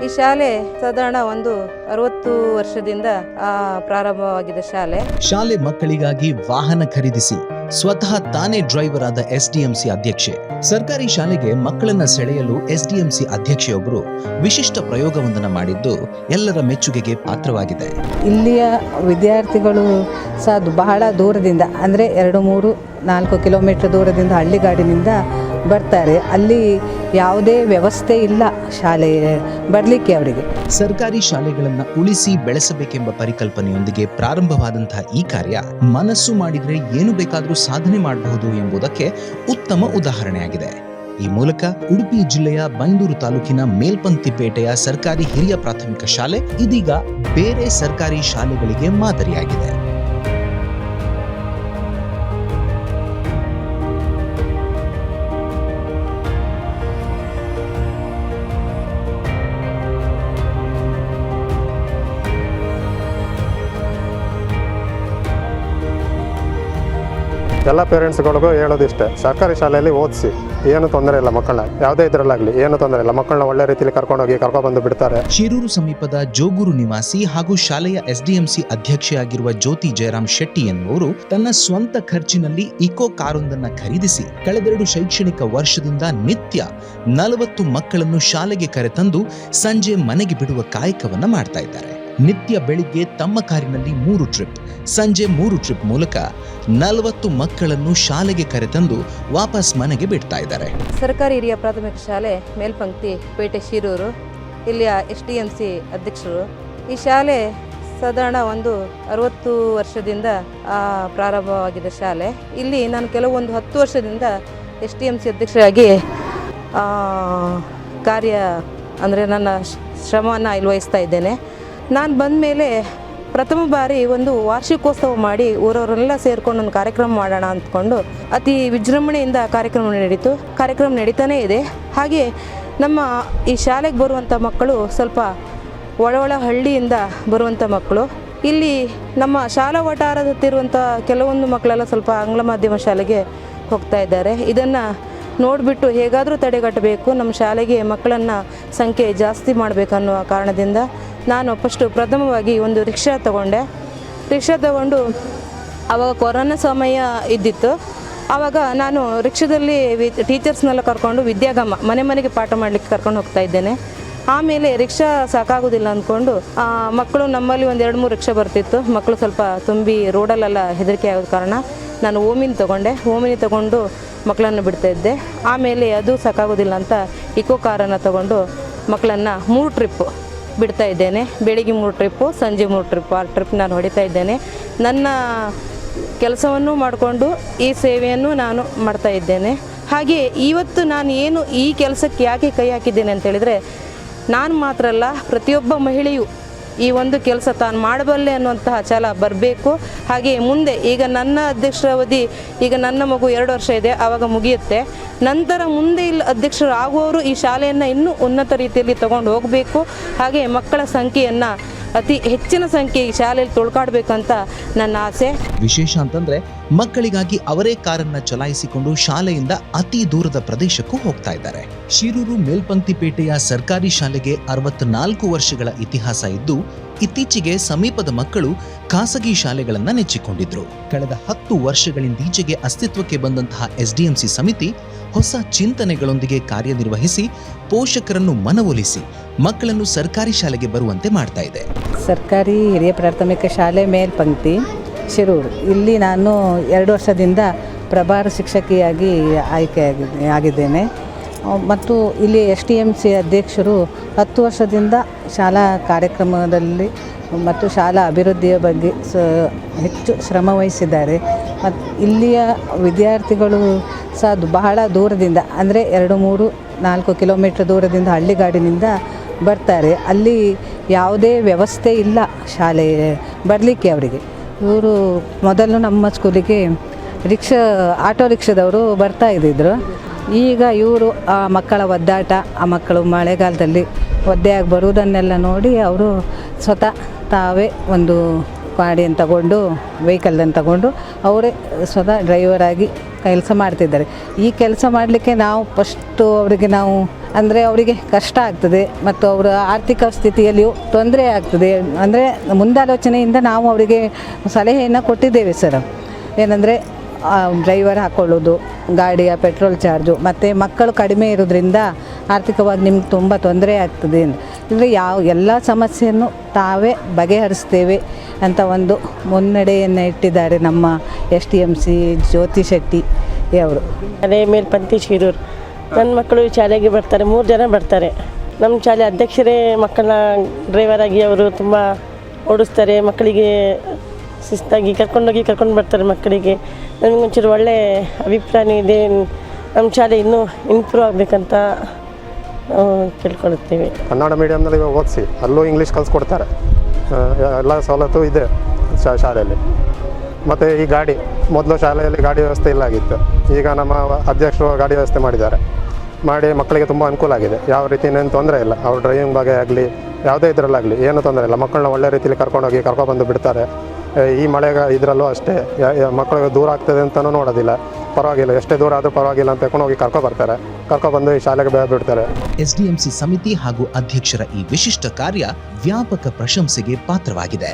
ಈ ಶಾಲೆ ಸಾಧಾರಣ ಒಂದು ಅರವತ್ತು ವರ್ಷದಿಂದ ಆ, ಪ್ರಾರಂಭವಾಗಿದೆ ಶಾಲೆ. ಶಾಲೆ ಮಕ್ಕಳಿಗಾಗಿ ವಾಹನ ಖರೀದಿಸಿ ಸ್ವತಃ ತಾನೇ ಡ್ರೈವರ್ ಆದ ಎಸ್ಡಿಎಂಸಿ ಅಧ್ಯಕ್ಷೆ. ಸರ್ಕಾರಿ ಶಾಲೆಗೆ ಮಕ್ಕಳನ್ನ ಸೆಳೆಯಲು ಎಸ್ಡಿಎಂಸಿ ಅಧ್ಯಕ್ಷೆಯೊಬ್ಬರು ವಿಶಿಷ್ಟ ಪ್ರಯೋಗವೊಂದನ್ನು ಮಾಡಿದ್ದು ಎಲ್ಲರ ಮೆಚ್ಚುಗೆಗೆ ಪಾತ್ರವಾಗಿದೆ. ಇಲ್ಲಿಯ ವಿದ್ಯಾರ್ಥಿಗಳು ಸಹ ಬಹಳ ದೂರದಿಂದ ಅಂದರೆ ಎರಡು ಮೂರು ನಾಲ್ಕು ಕಿಲೋಮೀಟರ್ ದೂರದಿಂದ ಹಳ್ಳಿಗಾಡಿನಿಂದ ಬರ್ತಾರೆ. ಅಲ್ಲಿ ಯಾವುದೇ ವ್ಯವಸ್ಥೆ ಇಲ್ಲ ಶಾಲೆ ಬರಲಿಕ್ಕೆ ಅವರಿಗೆ. ಸರ್ಕಾರಿ ಶಾಲೆಗಳನ್ನು ಉಳಿಸಿ ಬೆಳೆಸಬೇಕೆಂಬ ಪರಿಕಲ್ಪನೆಯೊಂದಿಗೆ ಪ್ರಾರಂಭವಾದಂತಹ ಈ ಕಾರ್ಯ ಮನಸ್ಸು ಮಾಡಿದರೆ ಏನು ಬೇಕಾದರೂ ಸಾಧನೆ ಮಾಡಬಹುದು ಎಂಬುದಕ್ಕೆ ಉತ್ತಮ ಉದಾಹರಣೆಯಾಗಿದೆ. ಈ ಮೂಲಕ ಉಡುಪಿ ಜಿಲ್ಲೆಯ ಬೈಂದೂರು ತಾಲೂಕಿನ ಮೇಲ್ಪಂತಿಪೇಟೆಯ ಸರ್ಕಾರಿ ಹಿರಿಯ ಪ್ರಾಥಮಿಕ ಶಾಲೆ ಇದೀಗ ಬೇರೆ ಸರ್ಕಾರಿ ಶಾಲೆಗಳಿಗೆ ಮಾದರಿಯಾಗಿದೆ. ಎಲ್ಲ ಪೇರೆಂಟ್ಸ್ಗಳಿಗೂ ಹೇಳೋದಿಷ್ಟೇ, ಸರ್ಕಾರಿ ಶಾಲೆಯಲ್ಲಿ ಓದಿಸಿ, ಏನು ತೊಂದರೆ ಇಲ್ಲ ಮಕ್ಕಳನ್ನ, ಯಾವುದೇ ಇದರಲ್ಲಾಗಲಿ, ಏನು ತೊಂದರೆ ಇಲ್ಲ, ಮಕ್ಕಳನ್ನ ಒಳ್ಳೆ ರೀತಿಯಲ್ಲಿ ಕರ್ಕೊಂಡೋಗಿ ಕರ್ಕೊಬಂದು ಬಿಡ್ತಾರೆ. ಶಿರೂರು ಸಮೀಪದ ಜೋಗೂರು ನಿವಾಸಿ ಹಾಗೂ ಶಾಲೆಯ ಎಸ್ಡಿಎಂಸಿ ಅಧ್ಯಕ್ಷೆಯಾಗಿರುವ ಜ್ಯೋತಿ ಜಯರಾಮ್ ಶೆಟ್ಟಿ ಎನ್ನುವರು ತನ್ನ ಸ್ವಂತ ಖರ್ಚಿನಲ್ಲಿ ಇಕೋ ಕಾರೊಂದನ್ನ ಖರೀದಿಸಿ, ಕಳೆದೆರಡು ಶೈಕ್ಷಣಿಕ ವರ್ಷದಿಂದ ನಿತ್ಯ ನಲವತ್ತು ಮಕ್ಕಳನ್ನು ಶಾಲೆಗೆ ಕರೆತಂದು ಸಂಜೆ ಮನೆಗೆ ಬಿಡುವ ಕಾಯಕವನ್ನ ಮಾಡ್ತಾ ಇದ್ದಾರೆ. ನಿತ್ಯ ಬೆಳಿಗ್ಗೆ ತಮ್ಮ ಕಾರಿನಲ್ಲಿ ಮೂರು ಟ್ರಿಪ್ ಸಂಜೆ ಮೂರು ಟ್ರಿಪ್ ಮೂಲಕ ನಲವತ್ತು ಮಕ್ಕಳನ್ನು ಶಾಲೆಗೆ ಕರೆತಂದು ವಾಪಸ್ ಮನೆಗೆ ಬಿಡ್ತಾ ಇದ್ದಾರೆ. ಸರ್ಕಾರಿ ಹಿರಿಯ ಪ್ರಾಥಮಿಕ ಶಾಲೆ ಮೇಲ್ಪಂಕ್ತಿ ಪೇಟೆ ಶಿರೂರು, ಇಲ್ಲಿಯ ಎಸ್ ಡಿ ಎಂ ಸಿ ಅಧ್ಯಕ್ಷರು. ಈ ಶಾಲೆ ಸಾಧಾರಣ ಒಂದು ಅರವತ್ತು ವರ್ಷದಿಂದ ಪ್ರಾರಂಭವಾಗಿದೆ ಶಾಲೆ. ಇಲ್ಲಿ ನಾನು ಕೆಲವೊಂದು ಹತ್ತು ವರ್ಷದಿಂದ ಎಸ್ ಡಿ ಎಂ ಸಿ ಅಧ್ಯಕ್ಷರಾಗಿ ಕಾರ್ಯ, ಅಂದರೆ ನನ್ನ ಶ್ರಮವನ್ನು ಇಲ್ಲಿ ವಹಿಸ್ತಾ ಇದ್ದೇನೆ. ನಾನು ಬಂದ ಮೇಲೆ ಪ್ರಥಮ ಬಾರಿ ಒಂದು ವಾರ್ಷಿಕೋತ್ಸವ ಮಾಡಿ ಊರವರೆಲ್ಲ ಸೇರ್ಕೊಂಡು ಒಂದು ಕಾರ್ಯಕ್ರಮ ಮಾಡೋಣ ಅಂದ್ಕೊಂಡು ಅತಿ ವಿಜೃಂಭಣೆಯಿಂದ ಕಾರ್ಯಕ್ರಮ ನಡೀತು. ಕಾರ್ಯಕ್ರಮ ನಡೀತಾನೇ ಇದೆ. ಹಾಗೆ ನಮ್ಮ ಈ ಶಾಲೆಗೆ ಬರುವಂಥ ಮಕ್ಕಳು ಸ್ವಲ್ಪ ಒಳ ಹಳ್ಳಿಯಿಂದ ಬರುವಂಥ ಮಕ್ಕಳು. ಇಲ್ಲಿ ನಮ್ಮ ಶಾಲಾ ವಠಾರದತ್ತಿರುವಂಥ ಕೆಲವೊಂದು ಮಕ್ಕಳೆಲ್ಲ ಸ್ವಲ್ಪ ಆಂಗ್ಲ ಮಾಧ್ಯಮ ಶಾಲೆಗೆ ಹೋಗ್ತಾ ಇದ್ದಾರೆ. ಇದನ್ನು ನೋಡಿಬಿಟ್ಟು ಹೇಗಾದರೂ ತಡೆಗಟ್ಟಬೇಕು. ನಮ್ಮ ಶಾಲೆಗೆ ಮಕ್ಕಳನ್ನು ಸಂಖ್ಯೆ ಜಾಸ್ತಿ ಮಾಡಬೇಕನ್ನುವ ಕಾರಣದಿಂದ ನಾನು ಫಸ್ಟು ಪ್ರಥಮವಾಗಿ ಒಂದು ರಿಕ್ಷಾ ತಗೊಂಡೆ. ರಿಕ್ಷಾ ತಗೊಂಡು ಆವಾಗ ಕೊರೋನಾ ಸಮಯ ಇದ್ದಿತ್ತು. ಆವಾಗ ನಾನು ರಿಕ್ಷಾದಲ್ಲಿ ವಿ ಟೀಚರ್ಸ್ನೆಲ್ಲ ಕರ್ಕೊಂಡು ವಿದ್ಯಾಗಮ, ಮನೆ ಮನೆಗೆ ಪಾಠ ಮಾಡಲಿಕ್ಕೆ ಕರ್ಕೊಂಡು ಹೋಗ್ತಾ ಇದ್ದೇನೆ. ಆಮೇಲೆ ರಿಕ್ಷಾ ಸಾಕಾಗೋದಿಲ್ಲ ಅಂದ್ಕೊಂಡು ಮಕ್ಕಳು ನಮ್ಮಲ್ಲಿ ಒಂದು ಎರಡು ಮೂರು ರಿಕ್ಷಾ ಬರ್ತಿತ್ತು. ಮಕ್ಕಳು ಸ್ವಲ್ಪ ತುಂಬಿ ರೋಡಲ್ಲೆಲ್ಲ ಹೆದರಿಕೆ ಆಗೋದ ಕಾರಣ ನಾನು ಓಮಿನಿ ತೊಗೊಂಡೆ. ಓಮಿನಿ ತೊಗೊಂಡು ಮಕ್ಕಳನ್ನು ಬಿಡ್ತಾ ಇದ್ದೆ. ಆಮೇಲೆ ಅದು ಸಾಕಾಗೋದಿಲ್ಲ ಅಂತ ಇಕೋ ಕಾರನ್ನು ತೊಗೊಂಡು ಮಕ್ಕಳನ್ನು ಮೂರು ಟ್ರಿಪ್ಪು ಬಿಡ್ತಾ ಇದ್ದೇನೆ. ಬೆಳಿಗ್ಗೆ ಮೂರು ಟ್ರಿಪ್ಪು ಸಂಜೆ ಮೂರು ಟ್ರಿಪ್ಪು ಆ ಟ್ರಿಪ್ ನಾನು ಹೊಡಿತಾ ಇದ್ದೇನೆ. ನನ್ನ ಕೆಲಸವನ್ನು ಮಾಡಿಕೊಂಡು ಈ ಸೇವೆಯನ್ನು ನಾನು ಮಾಡ್ತಾ ಇದ್ದೇನೆ. ಹಾಗೆ ಇವತ್ತು ನಾನು ಏನು ಈ ಕೆಲಸಕ್ಕೆ ಯಾಕೆ ಕೈ ಹಾಕಿದ್ದೇನೆ ಅಂತ ಹೇಳಿದರೆ, ನಾನು ಮಾತ್ರ ಅಲ್ಲ, ಪ್ರತಿಯೊಬ್ಬ ಮಹಿಳೆಯು ಈ ಒಂದು ಕೆಲಸ ತಾನು ಮಾಡಬಲ್ಲೆ ಅನ್ನುವಂತಹ ಛಲ ಬರಬೇಕು. ಹಾಗೆ ಮುಂದೆ ಈಗ ನನ್ನ ಅಧ್ಯಕ್ಷರ ಅವಧಿ ಈಗ ನನ್ನ ಮಗು ಎರಡು ವರ್ಷ ಇದೆ ಆವಾಗ ಮುಗಿಯುತ್ತೆ. ನಂತರ ಮುಂದೆ ಇಲ್ಲಿ ಅಧ್ಯಕ್ಷರು ಆಗುವವರು ಈ ಶಾಲೆಯನ್ನು ಇನ್ನೂ ಉನ್ನತ ರೀತಿಯಲ್ಲಿ ತಗೊಂಡು ಹೋಗಬೇಕು. ಹಾಗೆ ಮಕ್ಕಳ ಸಂಖ್ಯೆಯನ್ನು ಅತಿ ಹೆಚ್ಚಿನ ಸಂಖ್ಯೆ ಈ ಶಾಲೆಯಲ್ಲಿ ತೊಳ್ಕಾಡಬೇಕಂತ ನನ್ನ ಆಸೆ. ವಿಶೇಷ ಅಂತಂದ್ರೆ ಮಕ್ಕಳಿಗಾಗಿ ಅವರೇ ಕಾರನ್ನ ಚಲಾಯಿಸಿಕೊಂಡು ಶಾಲೆಯಿಂದ ಅತಿ ದೂರದ ಪ್ರದೇಶಕ್ಕೂ ಹೋಗ್ತಾ ಇದ್ದಾರೆ. ಶಿರೂರು ಮೇಲ್ಪಂಕ್ತಿಪೇಟೆಯ ಸರ್ಕಾರಿ ಶಾಲೆಗೆ ಅರವತ್ನಾಲ್ಕು ವರ್ಷಗಳ ಇತಿಹಾಸ ಇದ್ದು, ಇತ್ತೀಚೆಗೆ ಸಮೀಪದ ಮಕ್ಕಳು ಖಾಸಗಿ ಶಾಲೆಗಳನ್ನ ನೆಚ್ಚಿಕೊಂಡಿದ್ರು. ಕಳೆದ ಹತ್ತು ವರ್ಷಗಳಿಂದೀಚೆಗೆ ಅಸ್ತಿತ್ವಕ್ಕೆ ಬಂದಂತಹ ಎಸ್ಡಿಎಂಸಿ ಸಮಿತಿ ಹೊಸ ಚಿಂತನೆಗಳೊಂದಿಗೆ ಕಾರ್ಯನಿರ್ವಹಿಸಿ, ಪೋಷಕರನ್ನು ಮನವೊಲಿಸಿ ಮಕ್ಕಳನ್ನು ಸರ್ಕಾರಿ ಶಾಲೆಗೆ ಬರುವಂತೆ ಮಾಡ್ತಾ ಇದೆ. ಸರ್ಕಾರಿ ಹಿರಿಯ ಪ್ರಾಥಮಿಕ ಶಾಲೆ ಮೇಲ್ಪಂಕ್ತಿ. ಶಿರೂರು. ಇಲ್ಲಿ ನಾನು ಎರಡು ವರ್ಷದಿಂದ ಪ್ರಭಾರ ಶಿಕ್ಷಕಿಯಾಗಿ ಆಯ್ಕೆಯಾಗಿ ಆಗಿದ್ದೇನೆ. ಮತ್ತು ಇಲ್ಲಿ ಎಸ್ ಟಿ ಎಂ ಸಿ ಅಧ್ಯಕ್ಷರು ಹತ್ತು ವರ್ಷದಿಂದ ಶಾಲಾ ಕಾರ್ಯಕ್ರಮದಲ್ಲಿ ಮತ್ತು ಶಾಲಾ ಅಭಿವೃದ್ಧಿಯ ಬಗ್ಗೆ ಸ, ಹೆಚ್ಚು ಶ್ರಮವಹಿಸಿದ್ದಾರೆ ಮತ್ತು ಇಲ್ಲಿಯ ವಿದ್ಯಾರ್ಥಿಗಳು ಸಹ ಬಹಳ ದೂರದಿಂದ, ಅಂದರೆ ಎರಡು ಮೂರು ನಾಲ್ಕು ಕಿಲೋಮೀಟ್ರ್ ದೂರದಿಂದ ಹಳ್ಳಿಗಾಡಿನಿಂದ ಬರ್ತಾರೆ. ಅಲ್ಲಿ ಯಾವುದೇ ವ್ಯವಸ್ಥೆ ಇಲ್ಲ ಶಾಲೆ ಬರಲಿಕ್ಕೆ ಅವರಿಗೆ. ಇವರು ಮೊದಲು ನಮ್ಮ ಸ್ಕೂಲಿಗೆ ರಿಕ್ಷಾ, ಆಟೋ ರಿಕ್ಷಾದವರು ಬರ್ತಾ ಇದ್ದಿದ್ರು. ಈಗ ಇವರು ಆ ಮಕ್ಕಳ ಒದ್ದಾಟ, ಆ ಮಕ್ಕಳು ಮಳೆಗಾಲದಲ್ಲಿ ಒದ್ದೆಯಾಗಿ ಬರುವುದನ್ನೆಲ್ಲ ನೋಡಿ ಅವರು ಸ್ವತಃ ತಾವೇ ಒಂದು ಗಾಡಿಯನ್ನು ತಗೊಂಡು, ವೆಹಿಕಲನ್ನು ತಗೊಂಡು ಅವರೇ ಸ್ವತಃ ಡ್ರೈವರಾಗಿ ಕೆಲಸ ಮಾಡ್ತಿದ್ದಾರೆ. ಈ ಕೆಲಸ ಮಾಡಲಿಕ್ಕೆ ನಾವು ಫಸ್ಟು ಅವರಿಗೆ ನಾವು ಅಂದರೆ ಅವರಿಗೆ ಕಷ್ಟ ಆಗ್ತದೆ ಮತ್ತು ಅವರ ಆರ್ಥಿಕ ಸ್ಥಿತಿಯಲ್ಲಿಯೂ ತೊಂದರೆ ಆಗ್ತದೆ. ಅಂದರೆ ಮುಂದಾಲೋಚನೆಯಿಂದ ನಾವು ಅವರಿಗೆ ಸಲಹೆಯನ್ನು ಕೊಟ್ಟಿದ್ದೇವೆ ಸರ್. ಏನಂದರೆ ಡ್ರೈವರ್ ಹಾಕ್ಕೊಳ್ಳೋದು ಗಾಡಿಯ ಪೆಟ್ರೋಲ್ ಚಾರ್ಜು ಮತ್ತು ಮಕ್ಕಳು ಕಡಿಮೆ ಇರೋದ್ರಿಂದ ಆರ್ಥಿಕವಾಗಿ ನಿಮ್ಗೆ ತುಂಬ ತೊಂದರೆ ಆಗ್ತದೆ. ಅಂದರೆ ಯಾವ ಎಲ್ಲ ಸಮಸ್ಯೆಯನ್ನು ತಾವೇ ಬಗೆಹರಿಸ್ತೇವೆ ಅಂತ ಒಂದು ಮುನ್ನಡೆಯನ್ನು ಇಟ್ಟಿದ್ದಾರೆ ನಮ್ಮ S T M C Jyothi Shetty ಅವರು. ಅದೇ ಮೇಲ್ಪಂಕ್ತಿ ಶಿರೂರು. ನನ್ನ ಮಕ್ಕಳು ಶಾಲೆಗೆ ಬರ್ತಾರೆ, ಮೂರು ಜನ ಬರ್ತಾರೆ. ನಮ್ಮ ಶಾಲೆ ಅಧ್ಯಕ್ಷರೇ ಮಕ್ಕಳನ್ನ ಡ್ರೈವರ್ ಆಗಿ ಅವರು ತುಂಬ ಓಡಿಸ್ತಾರೆ, ಮಕ್ಕಳಿಗೆ ಶಿಸ್ತಾಗಿ ಕರ್ಕೊಂಡೋಗಿ ಕರ್ಕೊಂಡು ಬರ್ತಾರೆ ಮಕ್ಕಳಿಗೆ. ನನಗೆ ಒಂಚೂರು ಒಳ್ಳೆ ಅಭಿಪ್ರಾಯ ಇದೆ. ನಮ್ಮ ಶಾಲೆ ಇನ್ನೂ ಇಂಪ್ರೂವ್ ಆಗಬೇಕಂತ ಕೇಳ್ಕೊಳ್ತೀವಿ. ಕನ್ನಡ ಮೀಡಿಯಮ್ನಲ್ಲಿ ಓದಿಸಿ, ಅಲ್ಲೂ ಇಂಗ್ಲೀಷ್ ಕಲಿಸ್ಕೊಡ್ತಾರೆ. ಎಲ್ಲ ಸವಲತ್ತು ಇದೆ ಶಾಲೆಯಲ್ಲಿ. ಮತ್ತು ಈ ಗಾಡಿ ಮೊದಲು ಶಾಲೆಯಲ್ಲಿ ಗಾಡಿ ವ್ಯವಸ್ಥೆ ಇಲ್ಲ ಆಗಿತ್ತು. ಈಗ ನಮ್ಮ ಅಧ್ಯಕ್ಷರು ಗಾಡಿ ವ್ಯವಸ್ಥೆ ಮಾಡಿದ್ದಾರೆ. ಮಾಡಿ ಮಕ್ಕಳಿಗೆ ತುಂಬ ಅನುಕೂಲ ಆಗಿದೆ. ಯಾವ ರೀತಿ ಏನು ತೊಂದರೆ ಇಲ್ಲ. ಅವ್ರ ಡ್ರೈವಿಂಗ್ ಬಗ್ಗೆ ಆಗಲಿ, ಯಾವುದೇ ಇದರಲ್ಲಾಗಲಿ ಏನು ತೊಂದರೆ ಇಲ್ಲ. ಮಕ್ಕಳನ್ನ ಒಳ್ಳೆ ರೀತಿಯಲ್ಲಿ ಕರ್ಕೊಂಡೋಗಿ ಕರ್ಕೊಬಂದು ಬಿಡ್ತಾರೆ. ಈ ಮಳೆಗ ಇದರಲ್ಲೂ ಅಷ್ಟೇ. ಮಕ್ಕಳಿಗೆ ದೂರ ಆಗ್ತದೆ ಅಂತಲೂ ನೋಡೋದಿಲ್ಲ. ಪರವಾಗಿಲ್ಲ. ಎಷ್ಟೇ ದೂರ ಆದರೂ ಪರವಾಗಿಲ್ಲ ಅಂತ ಕರ್ಕೊಂಡೋಗಿ ಕರ್ಕೊಬರ್ತಾರೆ ಕರ್ಕೊಬಂದು ಈ ಶಾಲೆಗೆ ಬಿಡ್ತಾರೆ. ಎಸ್ಡಿಎಂಸಿ ಸಮಿತಿ ಹಾಗೂ ಅಧ್ಯಕ್ಷರ ಈ ವಿಶಿಷ್ಟ ಕಾರ್ಯ ವ್ಯಾಪಕ ಪ್ರಶಂಸೆಗೆ ಪಾತ್ರವಾಗಿದೆ.